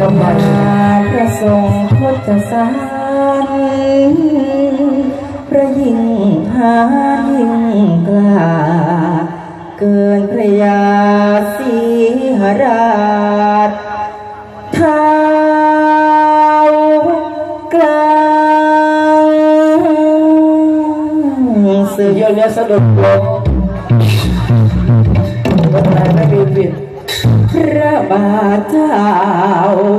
ระมาพระทรงพจสารพระยิ่งหายิ่งกล้า เกินพระยาสีหราชท้ากลางสื่อเยอะแสะดุดลมวันไหไม่มีผิด บาดเจ้า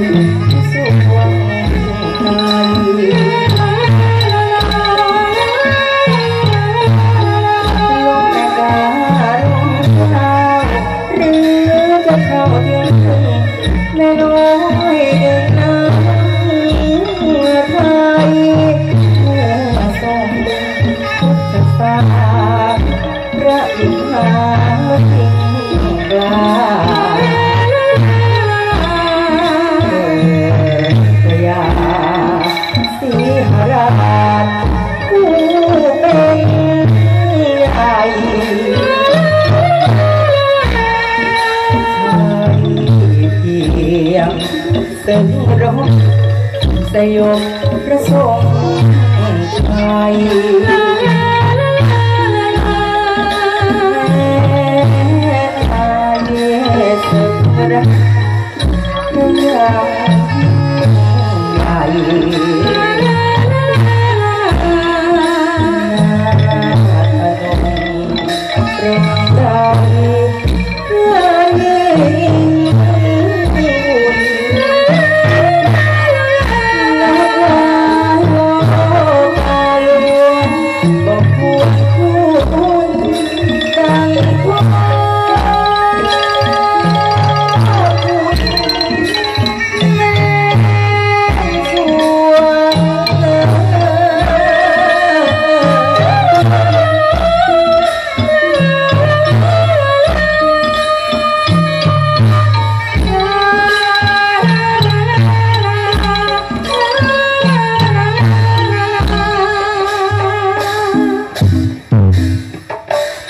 Thank you. งร้องสยบประสงค์ไทยเมื่อไหญ่